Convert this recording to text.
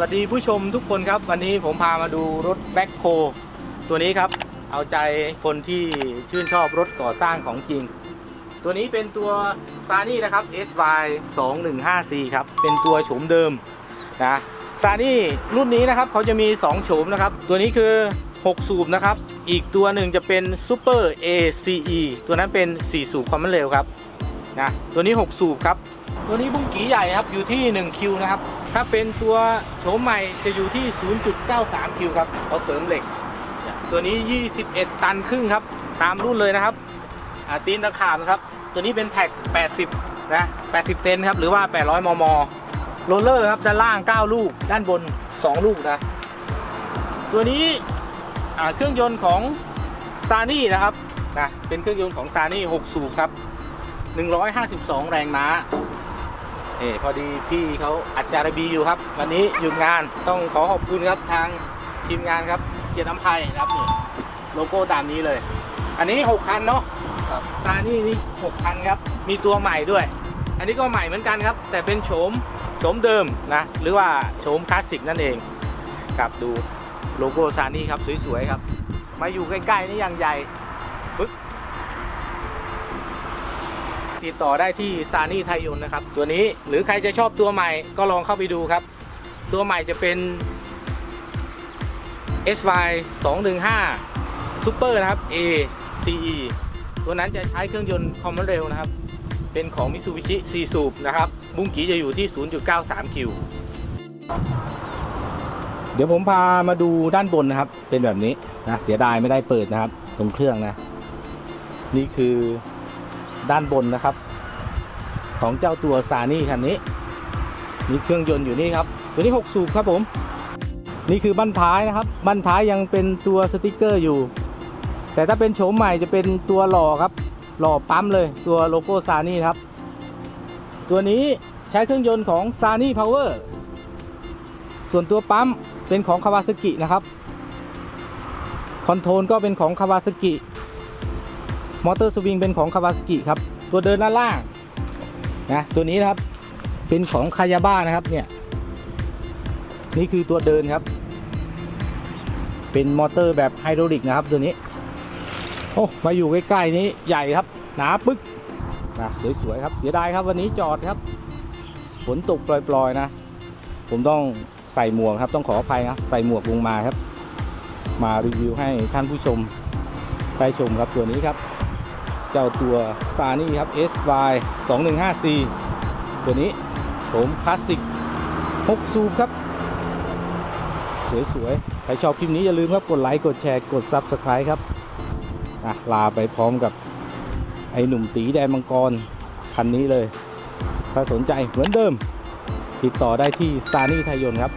สวัสดีผู้ชมทุกคนครับ วันนี้ผมพามาดูรถแบ็คโคตัวนี้ครับ เอาใจคนที่ชื่นชอบรถก่อสร้างของจริง ตัวนี้เป็นตัวซานี่นะครับ SY 215C ครับ เป็นตัวโฉมเดิมนะซานี่รุ่นนี้นะครับเขาจะมี 2 โฉมนะครับ ตัวนี้คือ 6 สูบนะครับ อีกตัวหนึ่งจะเป็น Super ACE ตัวนั้นเป็น 4 สูบความเร็วครับ นะตัวนี้ 6 สูบครับ ตัวนี้บุ้งกีใหญ่ครับอยู่ที่1คิวนะครับถ้าเป็นตัวโฉมใหม่จะอยู่ที่ 0.93 คิวครับเขาเสริมเหล็ก ตัวนี้ 21 ตันครึ่งครับ ตามรุ่นเลยนะครับอ่าตีนตะขาบนะครับ ตัวนี้เป็นแท็ก 80 นะ 80 เซนครับ หรือว่า 800 มม โรลเลอร์ครับ ด้านล่าง 9 ลูก ด้านบน 2 ลูกนะ ตัวนี้อ่าเครื่องยนต์ของซานี่นะครับนะเป็นเครื่องยนต์ของซานี่ 6 สูบครับ 152 แรงม้าเอ่พอดีพี่เขาอัดจารบีอยู่ครับ วันนี้หยุดงานต้องขอขอบคุณครับทางทีมงานครับเกียรติน้ำไทยนะครับนี่โลโก้ตามนี้เลย อันนี้ 6 คันเนาะครับตานี่นี่6คันครับ มีตัวใหม่ด้วย อันนี้ก็ใหม่เหมือนกันครับ แต่เป็นโฉมโฉมเดิมนะ หรือว่าโฉมคลาสสิกนั่นเองครับดูโลโก้ซานี่ครับสวยๆครับ มาอยู่ใกล้ๆนี่อย่างใหญ่ปึ๊บ ติดต่อได้ที่ซานี่ไทยยนนะครับ ตัวนี้หรือใครจะชอบตัวใหม่ก็ลองเข้าไปดูครับ ตัวใหม่จะเป็น SY 215 Super นะครับ ACE ตัวนั้นจะใช้เครื่องยนต์คอมมอนเรลนะครับ เป็นของ Mitsubishi 4สูบนะครับ บุ้งกีจะอยู่ที่ 0.93 คิว เดี๋ยวผมพามาดูด้านบนนะครับ เป็นแบบนี้นะ เสียดายไม่ได้เปิดนะครับ ตรงเครื่องนะ นี่คือ ด้านบนนะครับ ของเจ้าตัวซานี่คันนี้ มีเครื่องยนต์อยู่นี่ครับ ตัวนี้ 6 สูบครับผม นี่คือบั้นท้ายนะครับ บั้นท้ายยังเป็นตัวสติกเกอร์อยู่ แต่ถ้าเป็นโฉมใหม่จะเป็นตัวหล่อครับ หล่อปั๊มเลย ตัวโลโก้ซานี่ครับ ตัวนี้ใช้เครื่องยนต์ของซานี่พาวเวอร์ส่วนตัวปั๊มเป็นของคาวาซากินะครับ คอนโทรลก็เป็นของคาวาซากิ มอเตอร์สวิงเป็นของคาวาสกิครับ ตัวเดินด้านล่างนะตัวนี้นะครับเป็นของคายาบ้านะครับเนี่ยนี่คือตัวเดินครับ เป็นมอเตอร์แบบไฮดรอลิกนะครับตัวนี้ โอ้มาอยู่ใกล้ๆนี้ใหญ่ครับ หนาปึ๊กนะสวยๆครับเสียดายครับวันนี้จอดครับฝนตกปล่อยๆนะ ผมต้องใส่หมวกครับ ต้องขออภัยนะใส่หมวกลงมาครับ มารีวิวให้ท่านผู้ชมได้ชมครับตัวนี้ครับ เจ้าตัว s a n y ครับ SY 215C ตัวนี้โฉมคลาสสิก6สูบครับ สวยๆ ใครชอบคลิปนี้อย่าลืมครับ กดไลค์ กดแชร์ กด Subscribe ครับอะลาไปพร้อมกับไอ้หนุ่มตีแดนมังกร คันนี้เลย ถ้าสนใจเหมือนเดิม ติดต่อได้ที่ s a n y ไทยยนต์ครับ